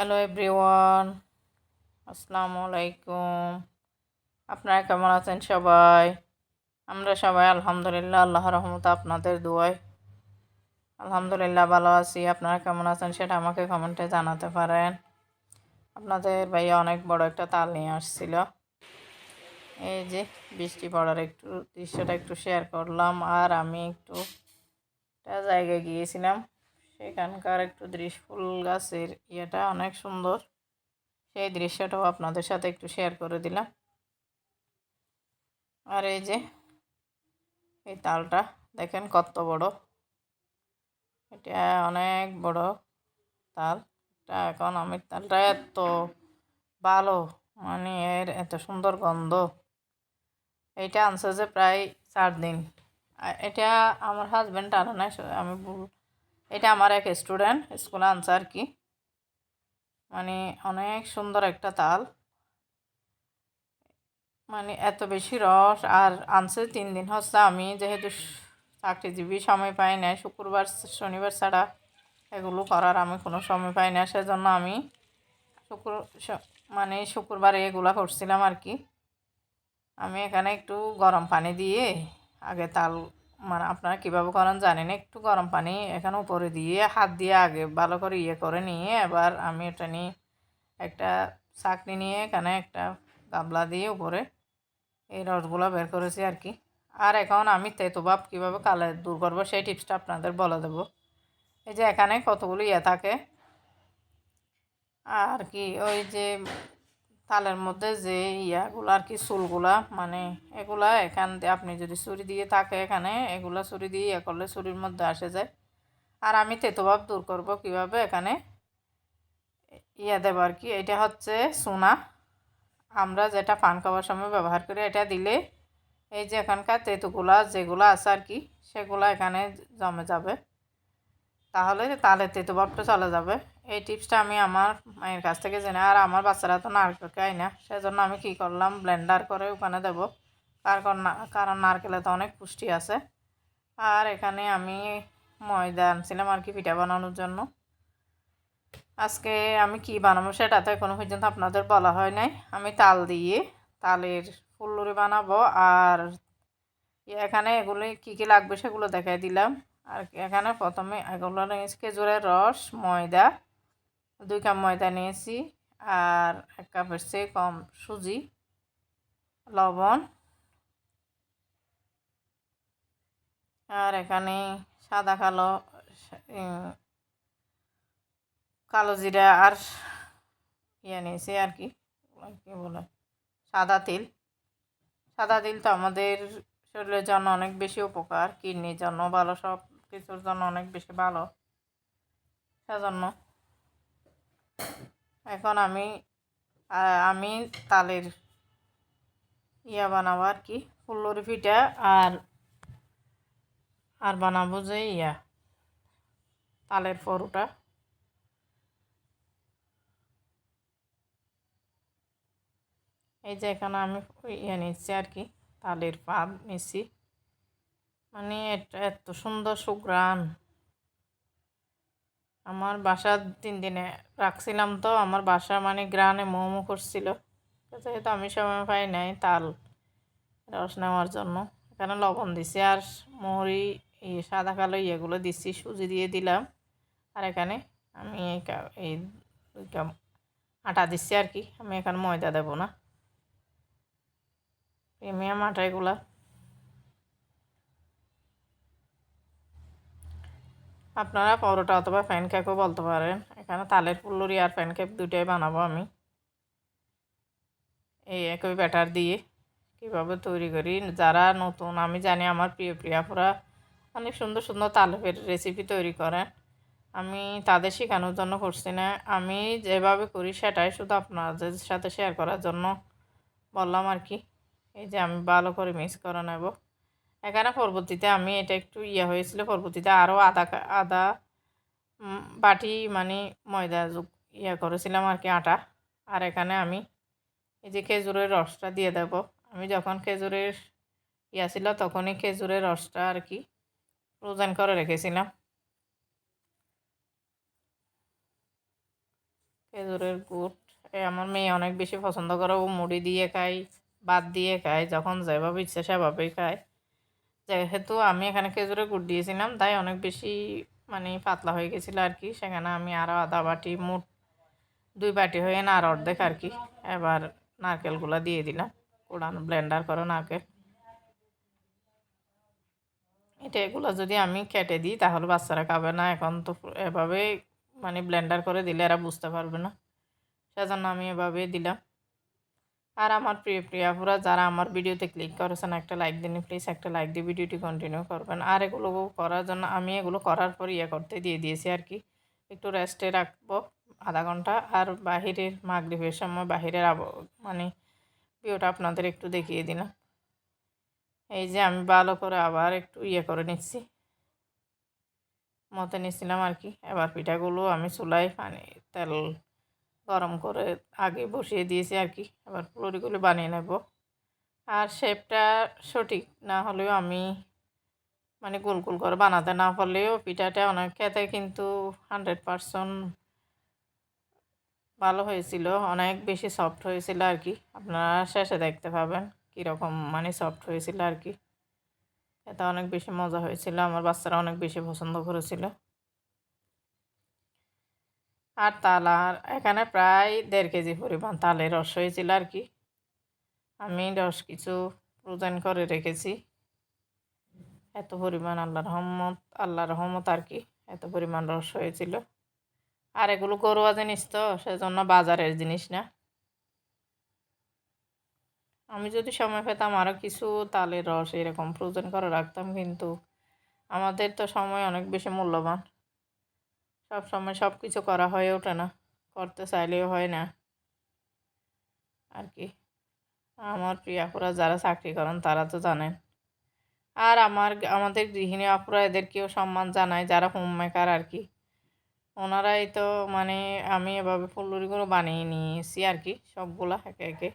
Hello everyone আসসালামু আলাইকুম আপনারা কেমন আছেন সবাই? আমরা সবাই আলহামদুলিল্লাহ, আল্লাহ রহমত আপনাদের দোয়ায়। আলহামদুলিল্লাহ, ভালো আছি। আপনারা কেমন আছেন সেটা আমাকে কমেন্টে জানাতে পারেন। আপনাদের ভাইয়া অনেক বড় একটা তাল নিয়ে আসছিল। এই যে, বৃষ্টি পড়ার একটু দৃশ্যটা একটু শেয়ার করলাম। আর আমি একটু একটা জায়গায় গিয়েছিলাম। সেখানকার একটু দৃশ্য ফুল গাছের ইয়েটা অনেক সুন্দর। সেই দৃশ্যটাও আপনাদের সাথে একটু শেয়ার করে দিলাম। আর এই যে, এই তালটা দেখেন কত বড়। এটা অনেক বড় তাল। এটা এখন আমের তালটা এত ভালো মানে এর এত সুন্দর গন্ধ। এইটা আনছে যে প্রায় চার দিন। এটা আমার হাজব্যান্ড আনে না আমি এটা আমার এক স্টুডেন্ট স্কুলে আনছে আর কি? মানে অনেক সুন্দর একটা তাল। মানে এত বেশি রস, আর আনছে তিন দিন হচ্ছে আমি যেহেতু চাকরিজীবী সময় পাই না শুক্রবার, শনিবার ছাড়া এগুলো করার আমি কোনো সময় পাই না সেজন্য আমি শুক্র মানে শুক্রবারে এগুলো করছিলাম আর কি। আমি এখানে একটু গরম পানি দিয়ে আগে তাল মানে আপনারা কীভাবে করেন জানি না একটু গরম পানি এখানে উপরে দিয়ে হাত দিয়ে আগে ভালো করে ইয়ে করে নিয়ে এবার আমি এটা নিয়ে একটা চাকনি নিয়ে এখানে একটা গাবলা দিয়ে উপরে এই রসগুলো বের করেছি আর কি। আর এখন আমি তেতুভাব কীভাবে কালে দূর করব সেই টিপসটা আপনাদের বলে দেবো। এই যে এখানে কতগুলো ইয়ে থাকে। আর কি, ওই যে তালের মধ্যে যে ইয়াগুলো আর কি চুলগুলা মানে এগুলা এখান আপনি যদি ছুরি দিয়ে থাকে এখানে, এগুলা ছুরি দিয়ে ইয়ে করলে ছুরির মধ্যে আসে যায়। আর আমি তেতোভাব দূর করব কীভাবে এখানে ইয়া দেব আর কি, এটা হচ্ছে সোনা। আমরা যেটা পান খাওয়ার সময় ব্যবহার করি, এটা দিলে এই যে এখানকার তেতুগুলা যেগুলো আছে আর কি, সেগুলো এখানে জমে যাবে। তাহলে তাহলে তেতুভাবটা চলে যাবে। এই টিপসটা আমি আমার মায়ের কাছ থেকে জেনে, আর আমার বাচ্চারা তো নারকেল খায় না, সেজন্য আমি কি করলাম ব্লেন্ডার করে ওখানে দেব। কারণ কারণ নারকেলে তো অনেক পুষ্টি আছে। আর এখানে আমি ময়দা আনছিলাম আর কি পিঠা বানানোর জন্য। আজকে আমি কি বানাবো সেটা তো এখনও পর্যন্ত আপনাদের বলা হয় নাই। আমি তাল দিয়ে তালের ফুলুরি বানাবো, আর এখানে এগুলি কী কী লাগবে সেগুলো দেখাই দিলাম। আর এখানে প্রথমে এগুলো খেজুরের রস, ময়দা দুই কাপ ময়দা নিয়েছি আর এক কাপের চেয়ে কম সুজি, লবণ আর এখানে সাদা কালো কালো জিরা আর ইয়ে নিয়েছি আর কি, কী বলে, সাদা তিল। সাদা তিল তো আমাদের শরীরের জন্য অনেক বেশি উপকার, কিডনির জন্য ভালো সব কিছুর জন্য অনেক বেশি ভালো। সেজন্য এখন আমি আমি তালের ইয়া বানাবো আর কি, ফুল্লরি পিঠা আর আর বানাবো যে ইয়া, তালের পরোটা। এই যে এখানে আমি ইয়ে নিচ্ছি আর কি, তালের পাব নিচ্ছি। মানে এটা এত সুন্দর সুগ্রান আমার বাসা তিন দিনে রাখছিলাম তো, আমার বাসা মানে গ্রানে মোমো করছিল। যেহেতু আমি সময় পাই নাই তাল রস নেওয়ার জন্য। এখানে লবণ দিছি আর মরি সাদা কালো ইয়েগুলো দিচ্ছি সুজি দিয়ে দিলাম। আর এখানে আমি এই আটা দিচ্ছি আর কি। আমি এখানে ময়দা দেবো না। প্রিমিয়াম আটা এগুলা। আপনারা পরোটা অথবা প্যানকেকও বলতে পারেন। এখানে তালের ফুল্লুরি আর প্যানকেক দুটাই বানাবো আমি। এই একই ব্যাটার দিয়ে কীভাবে তৈরি করি। যারা নতুন, আমি জানি আমার প্রিয় প্রিয়াপুরা অনেক সুন্দর সুন্দর তালের রেসিপি তৈরি করেন। আমি তাদের শেখানোর জন্য করছি না। আমি যেভাবে করি সেটাই শুধু আপনাদের সাথে শেয়ার করার জন্য বললাম আর কি। এই যে আমি ভালো করে মিক্স করে নেব। এখানে পরবর্তীতে আমি এটা একটু ইয়ে হয়েছিল, পরবর্তীতে আরও আদা আদা বাটি মানে ময়দা যুগ ইয়ে করেছিলাম আর কি, আটা। আর এখানে আমি এই যে খেজুরের রসটা দিয়ে দেব। আমি যখন খেজুরের ইয়া ছিল তখনই খেজুরের রসটা আর কি ফ্রোজেন করে রেখেছিলাম। খেজুরের গুড় আমার মেয়ে অনেক বেশি পছন্দ করে, ও মুড়ি দিয়ে খায়, ভাত দিয়ে খায়, যখন যেভাবে ইচ্ছে সেভাবেই খায়। যেহেতু আমি এখানে খেজুরের গুড় দিয়েছিলাম, তাই অনেক বেশি মানে পাতলা হয়ে গেছিল আর কি। সেখানে আমি আরও আধা বাটি মুট দুই বাটি হয়ে না আর অর্ধেক আর কি, এবার নারকেলগুলো দিয়ে দিলাম। কোড়ানো, ব্লেন্ডার করো নারকেল। এটা এগুলো যদি আমি কেটে দিই, তাহলে বাচ্চারা খাবে না। এখন তো এভাবে মানে ব্লেন্ডার করে দিলে এরা বুঝতে পারবে না। সেজন্য আমি এভাবে দিলাম। আর আমার প্রিয় প্রিয়াপুরা যারা আমার ভিডিওতে ক্লিক করেছেন, একটা লাইক দিন প্লিজ একটা লাইক দিয়ে ভিডিওটি কন্টিনিউ করবেন। আর এগুলো করার জন্য আমি এগুলো করার পর ইয়ে করতে দিয়ে দিয়েছি আর কি। একটু রেস্টে রাখব আধা ঘণ্টা। আর বাহিরের মাগরীবের সময় বাহিরের আব মানে ভিউটা আপনাদের একটু দেখিয়ে দিলাম। এই যে আমি ভালো করে আবার একটু ইয়ে করে নিচ্ছি। মতে নিচ্ছিলাম আর কি। এবার পিঠাগুলো আমি চুলাই পানি, তেল গরম করে আগে বসিয়ে দিয়েছি আর কি। এবার পুরোটিগুলো বানিয়ে নেব। আর শেপটা সঠিক না হলেও আমি মানে গোল গোল করে বানাতে না পারলেও পিঠাটা অনেক খেতে কিন্তু হান্ড্রেড পারসেন্ট ভালো হয়েছিল। অনেক বেশি সফট হয়েছিল আর কি। আপনারা শেষে দেখতে পাবেন কীরকম মানে সফট হয়েছিল আর কি। এটা অনেক বেশি মজা হয়েছিল। আমার বাচ্চারা অনেক বেশি পছন্দ করেছিল। আর তাল আর এখানে প্রায় দেড় কেজি পরিমাণ তালের রস হয়েছিল আর কি। আমি রস কিছু প্রদান করে রেখেছি। এত পরিমাণ আল্লাহ রহমত আল্লাহ রহমত আর কি, এত পরিমাণ রস হয়েছিল। আর এগুলো গরুয়া জিনিস তো, সেজন্য বাজারের জিনিস না। আমি যদি সময় পেতাম আরও কিছু তালের রস এরকম প্রয়োজন করে রাখতাম, কিন্তু আমাদের তো সময় অনেক বেশি মূল্যবান। সব সময় সব কিছু করা হয়ে ওঠে না, করতে চাইলেও হয় না। আর কি, আমার প্রিয় প্রিয়াপুরা যারা চাকরি করেন তারা তো জানেন। আর আমার আমাদের গৃহিণী আপুরা এদেরকেও সম্মান জানায়, যারা হোম মেকার আর কি। ওনারাই তো মানে আমি এভাবে ফুলুরিগুলো বানিয়ে নিয়েছি আর কি, সবগুলা একে একে।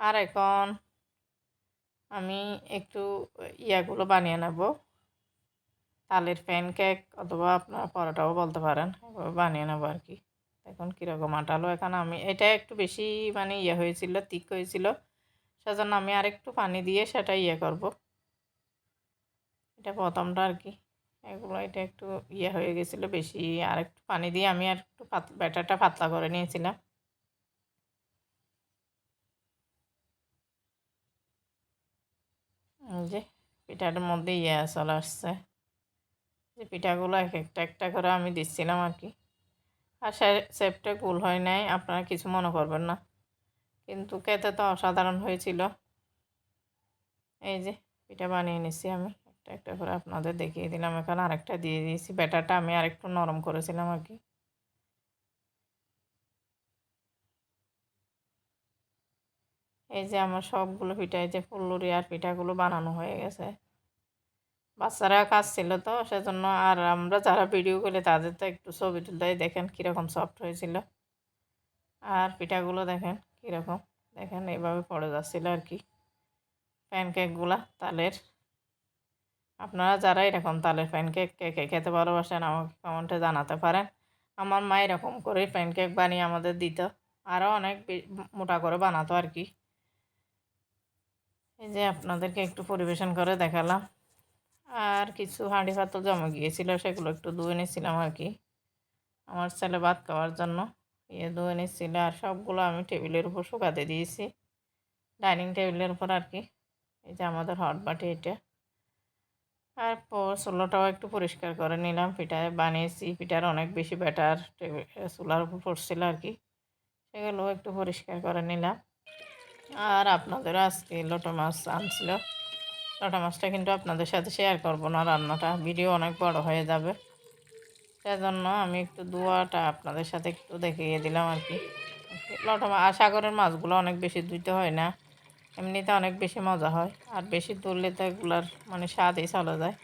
আর এখন আমি একটু ইয়াগুলো বানিয়ে নেব। তালের প্যান কেক অথবা আপনার পরোটাও বলতে পারেন বানিয়ে নেব আর কি। এখন কীরকম আটালো এখন আমি, এটা একটু বেশি মানে ইয়ে হয়েছিল তিক হয়েছিল, সেজন্য আমি আর একটু পানি দিয়ে সেটা ইয়ে করব। এটা প্রথমটা আর কি, এগুলো এটা একটু ইয়ে হয়ে গেছিল বেশি আর একটু পানি দিয়ে আমি আর একটু পাতলা ব্যাটারটা পাতলা করে নিয়েছিলাম। যে পিঠাটার মধ্যে ইয়ে চলে আসছে। যে পিঠাগুলো এক একটা একটা করে আমি দিচ্ছিলাম আর কি। আর শেপটা গোল হয় নাই, আপনারা কিছু মনে করবেন না। কিন্তু খেতে তো অসাধারণ হয়েছিল। এই যে পিঠা বানিয়ে নিচ্ছি আমি, একটা একটা করে আপনাদের দেখিয়ে দিলাম। এখানে আরেকটা দিয়ে দিয়েছি, ব্যাটারটা আমি আরেকটু নরম করেছিলাম আর কি। এই যে আমার সবগুলো পিঠা এই যে ফুল্লুরি আর পিঠাগুলো বানানো হয়ে গেছে। বাচ্চারা কাজ ছিল তো, সেজন্য আর আমরা যারা ভিডিও করি তাদের তো একটু ছবি তুলতে দেখেন কীরকম সফট হয়েছিল। আর পিঠাগুলো দেখেন কীরকম, দেখেন এইভাবে পড়ে যাচ্ছিল আর কি। প্যানকেকগুলা তালের। আপনারা যারা এরকম তালের প্যানকেক কেকে খেতে ভালোবাসেন, আমাকে কমেন্টে জানাতে পারেন। আমার মা এরকম করে প্যানকেক বানিয়ে আমাদের দিত। আরও অনেক মোটা করে বানাতো আর কি। এই যে আপনাদেরকে একটু পরিবেশন করে দেখালাম। আর কিছু হাঁড়ি পাতল জমা গিয়েছিল, সেগুলো একটু ধুয়ে নিয়েছিলাম আর কি। আমার ছেলে ভাত খাওয়ার জন্য ইয়ে ধুয়ে নিচ্ছিল আর সবগুলো আমি টেবিলের উপর শুকাতে দিয়েছি। ডাইনিং টেবিলের উপর আর কি। এই যে আমাদের হট বাটি এটা। আর চুলোটাও একটু পরিষ্কার করে নিলাম। পিঠায় বানিয়েছি। পিঠার অনেক বেশি ব্যাটার চুলার উপর পড়ছিল আর কি। সেগুলো একটু পরিষ্কার করে নিলাম। আর আপনাদেরও আজকে লোটো মাছ আনছিল। লোটো মাছটা কিন্তু আপনাদের সাথে শেয়ার করব, না রান্নাটা। ভিডিও অনেক বড় হয়ে যাবে। সেজন্য আমি একটু দোয়াটা আপনাদের সাথে একটু দেখিয়ে দিলাম আর কি। লটা মাছ সাগরের মাছগুলো অনেক বেশি ধুইতে হয় না। এমনিতে অনেক বেশি মজা হয়। আর বেশি ধরলে তো এগুলার মানে স্বাদই চলে যায়।